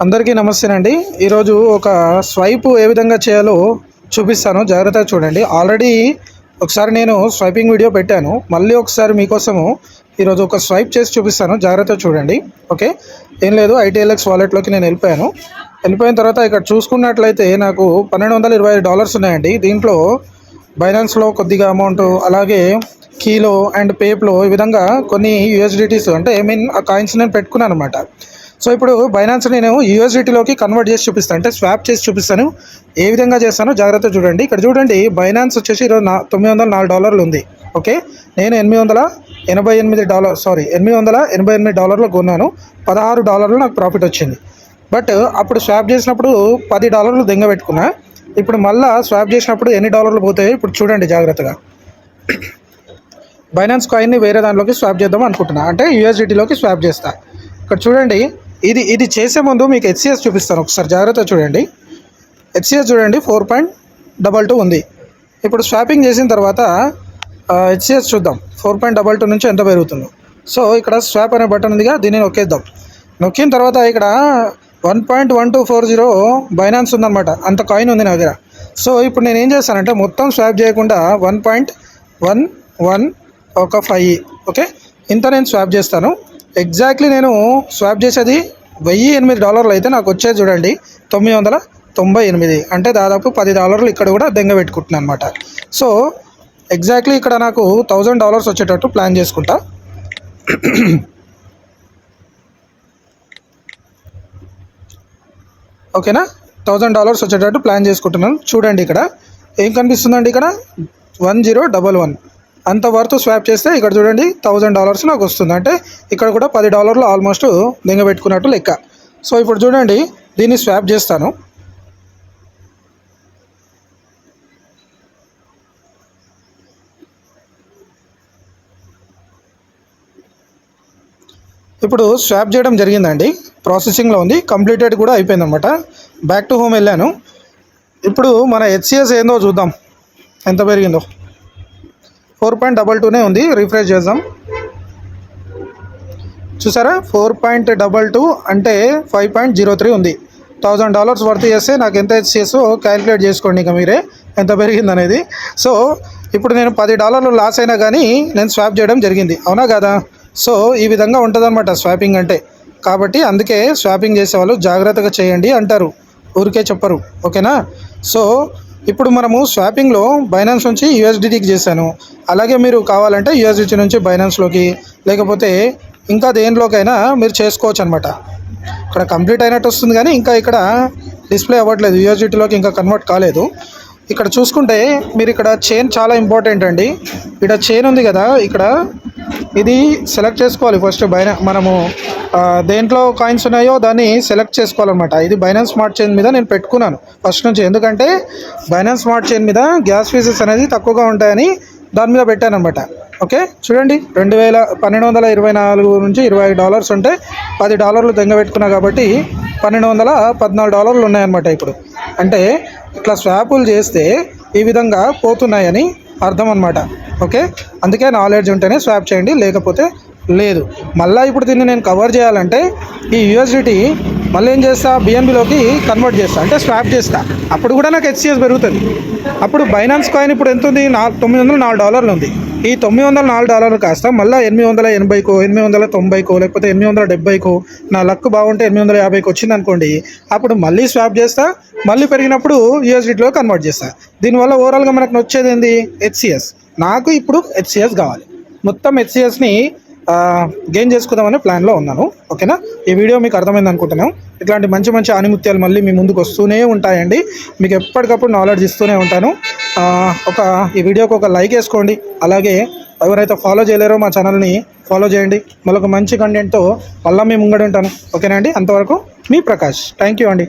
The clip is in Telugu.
అందరికీ నమస్తేనండి. ఈరోజు ఒక స్వైప్ ఏ విధంగా చేయాలో చూపిస్తాను. జాగ్రత్తగా చూడండి. ఆల్రెడీ ఒకసారి నేను స్వైపింగ్ వీడియో పెట్టాను. మళ్ళీ ఒకసారి మీకోసము ఈరోజు ఒక స్వైప్ చేసి చూపిస్తాను. జాగ్రత్తగా చూడండి. ఓకే? ఏం లేదు ఐటీఎల్ఎక్స్ వాలెట్లోకి నేను వెళ్ళిపోయాను. వెళ్ళిపోయిన తర్వాత ఇక్కడ చూసుకున్నట్లయితే నాకు పన్నెండు వందల ఇరవై ఐదు డాలర్స్ ఉన్నాయండి. దీంట్లో బైనాన్స్లో కొద్దిగా అమౌంట్ అలాగే కీలో అండ్ పేప్లో ఈ విధంగా కొన్ని యూఎస్డిటీస్ అంటే ఐ మీన్ ఆ కాయిన్స్ నేను పెట్టుకున్నాను అనమాట సో ఇప్పుడు బైనాన్స్ నేను యూఎస్డిటీలోకి కన్వర్ట్ చేసి చూపిస్తాను. అంటే స్వాప్ చేసి చూపిస్తాను. ఏ విధంగా చేస్తానో జాగ్రత్త చూడండి. ఇక్కడ చూడండి బైనాన్స్ వచ్చేసి ఈరోజు నా తొమ్మిది వందల నాలుగు డాలర్లు ఉంది. ఓకే? నేను ఎనిమిది వందల ఎనభై ఎనిమిది డాలర్ సారీ ఎనిమిది వందల ఎనభై ఎనిమిది డాలర్లు కొన్నాను. పదహారు డాలర్లు నాకు ప్రాఫిట్ వచ్చింది. బట్ అప్పుడు స్వాప్ చేసినప్పుడు పది డాలర్లు దెంగ పెట్టుకున్నా. ఇప్పుడు మళ్ళా స్వాప్ చేసినప్పుడు ఎన్ని డాలర్లు పోతాయి ఇప్పుడు చూడండి జాగ్రత్తగా. బైనాన్స్ కాయిన్ని వేరే దాంట్లోకి స్వాప్ చేద్దాం అనుకుంటున్నా. అంటే యూఎస్డిటీలోకి స్వాప్ చేస్తా. ఇక్కడ చూడండి ఇది ఇది చేసే ముందు మీకు హెచ్సిఎస్ చూపిస్తాను. ఒకసారి జాగ్రత్త చూడండి. హెచ్సిఎస్ చూడండి ఫోర్ పాయింట్ డబల్ టూ ఉంది. ఇప్పుడు స్వాపింగ్ చేసిన తర్వాత హెచ్సిఎస్ చూద్దాం. ఫోర్ పాయింట్ డబల్ టూ నుంచి ఎంత పెరుగుతుందో. సో ఇక్కడ స్వాప్ అనే బటన్ ఉందిగా దీన్ని నొక్కేద్దాం. నొక్కిన తర్వాత ఇక్కడ one point one two four zero Binance ఉందన్నమాట. అంత కాయిన్ ఉంది నా దగ్గర. సో ఇప్పుడు నేను ఏం చేస్తానంటే మొత్తం స్వాప్ చేయకుండా వన్ పాయింట్ వన్ వన్ ఒక ఫైవ్ ఓకే e, ఇంత నేను స్వాప్ చేస్తాను. ఎగ్జాక్ట్లీ నేను స్వాప్ చేసేది వెయ్యి ఎనిమిది డాలర్లు అయితే నాకు వచ్చేది చూడండి. తొమ్మిది వందల తొంభై ఎనిమిది. అంటే దాదాపు పది డాలర్లు ఇక్కడ కూడా దెంగ పెట్టుకుంటున్నాను అనమాట సో ఎగ్జాక్ట్లీ ఇక్కడ నాకు థౌజండ్ డాలర్స్ వచ్చేటట్టు ప్లాన్ చేసుకుంటా. ఓకేనా? థౌజండ్ డాలర్స్ వచ్చేటట్టు ప్లాన్ చేసుకుంటున్నాను. చూడండి ఇక్కడ. ఏం కనిపిస్తుందండి ఇక్కడ? One zero double one. అంత వర్త్ స్వాప్ చేస్తే ఇక్కడ చూడండి థౌజండ్ డాలర్స్ నాకు వస్తుంది. అంటే ఇక్కడ కూడా పది డాలర్లు ఆల్మోస్ట్ దింగ పెట్టుకున్నట్టు లెక్క. సో ఇప్పుడు చూడండి దీన్ని స్వాప్ చేస్తాను. ఇప్పుడు స్వాప్ చేయడం జరిగిందండి. ప్రాసెసింగ్లో ఉంది కంప్లీటెడ్ కూడా అయిపోయిందన్నమాట. బ్యాక్ టు హోమ్ వెళ్ళాను. ఇప్పుడు మన హెచ్సిఎస్ ఏందో చూద్దాం. ఎంత పెరిగిందో. ఫోర్ పాయింట్ డబల్ టూనే ఉంది. రిఫ్రెష్ చేద్దాం. చూసారా? ఫోర్ పాయింట్ డబల్ టూ అంటే ఫైవ్ పాయింట్ జీరో త్రీ ఉంది. థౌజండ్ డాలర్స్ వర్త్ చేస్తే నాకు ఎంత చేసో క్యాలిక్యులేట్ చేసుకోండి ఇక మీరే. ఎంత పెరిగిందనేది సో ఇప్పుడు నేను పది డాలర్లు లాస్ అయినా కానీ నేను స్వాప్ చేయడం జరిగింది. అవునా కదా? సో ఈ విధంగా ఉంటుందన్నమాట స్వాపింగ్ అంటే. కాబట్టి అందుకే స్వాపింగ్ చేసేవాళ్ళు జాగ్రత్తగా చేయండి అంటారు. ఊరికే చెప్పరు. ఓకేనా? సో ఇప్పుడు మనము స్వాపింగ్లో బైనాన్స్ నుంచి యూఎస్డిటీకి చేశాను. అలాగే మీరు కావాలంటే యూఎస్డిటీ నుంచి బైనాన్స్లోకి లేకపోతే ఇంకా దేనిలోకైనా మీరు చేసుకోవచ్చు అనమాట ఇక్కడ కంప్లీట్ అయినట్టు వస్తుంది కానీ ఇంకా ఇక్కడ డిస్ప్లే అవ్వట్లేదు. యూఎస్డిటీలోకి ఇంకా కన్వర్ట్ కాలేదు. ఇక్కడ చూసుకుంటే మీరు ఇక్కడ చైన్ చాలా ఇంపార్టెంట్ అండి. ఇక్కడ చైన్ ఉంది కదా ఇక్కడ ఇది సెలెక్ట్ చేసుకోవాలి ఫస్ట్ బైనా మనము దేంట్లో కాయిన్స్ ఉన్నాయో దాన్ని సెలెక్ట్ చేసుకోవాలన్నమాట. ఇది బైనాన్స్ స్మార్ట్ చైన్ మీద నేను పెట్టుకున్నాను ఫస్ట్ నుంచి. ఎందుకంటే బైనాన్స్ స్మార్ట్ చైన్ మీద గ్యాస్ ఫీజెస్ అనేది తక్కువగా ఉంటాయని దాని మీద పెట్టాను అనమాట ఓకే చూడండి రెండు వేల పన్నెండు వందల ఇరవై నాలుగు నుంచి ఇరవై ఐదు డాలర్స్ ఉంటే పది డాలర్లు దెంగ పెట్టుకున్నా కాబట్టి పన్నెండు వందల పద్నాలుగు డాలర్లు ఉన్నాయన్నమాట ఇప్పుడు. అంటే ఇట్లా స్వాపులు చేస్తే ఈ విధంగా పోతున్నాయని అర్థం అనమాట ఓకే? అందుకే నాలెడ్జ్ ఉంటేనే స్వాప్ చేయండి లేకపోతే లేదు. మళ్ళీ ఇప్పుడు దీన్ని నేను కవర్ చేయాలంటే ఈ యూఎస్డిటీ మళ్ళీ ఏం చేస్తా? బిఎన్బిలోకి కన్వర్ట్ చేస్తా అంటే స్వాప్ చేస్తా. అప్పుడు కూడా నాకు హెచ్సిఎస్ పెరుగుతుంది. అప్పుడు బైనాన్స్ కాయిన్ ఇప్పుడు ఎంత ఉంది నా తొమ్మిది వందల నాలుగు డాలర్లు ఉంది. ఈ తొమ్మిది వందల నాలుగు డాలర్లు కాస్త మళ్ళీ ఎనిమిది వందల ఎనభైకో ఎనిమిది వందల తొంభైకో లేకపోతే ఎనిమిది వందల డెబ్బైకో నా లక్ బాగుంటే ఎనిమిది వందల యాభైకి వచ్చింది అనుకోండి అప్పుడు మళ్ళీ స్వాప్ చేస్తా మళ్ళీ పెరిగినప్పుడు యూఎస్డిటీలో కన్వర్ట్ చేస్తా. దీనివల్ల ఓవరాల్గా మనకు నొచ్చేది ఏంది? హెచ్సిఎస్. నాకు ఇప్పుడు హెచ్సిఎస్ కావాలి. మొత్తం హెచ్సిఎస్ని గెయిన్ చేసుకుందామనే ప్లాన్లో ఉన్నాను. ఓకేనా? ఈ వీడియో మీకు అర్థమైంది అనుకుంటున్నాను. ఇట్లాంటి మంచి మంచి ఆనిముత్యాలు మళ్ళీ మీ ముందుకు వస్తూనే ఉంటాయండి. మీకు ఎప్పటికప్పుడు నాలెడ్జ్ ఇస్తూనే ఉంటాను. ఒక ఈ వీడియోకి ఒక లైక్ వేసుకోండి. అలాగే ఎవరైతే ఫాలో చేయలేరో మా ఛానల్ని ఫాలో చేయండి. మళ్ళీ ఒక మంచి కంటెంట్తో మళ్ళీ మీ ముంగడి ఉంటాను ఓకేనా అండి? అంతవరకు మీ ప్రకాష్. థ్యాంక్ యూ అండి.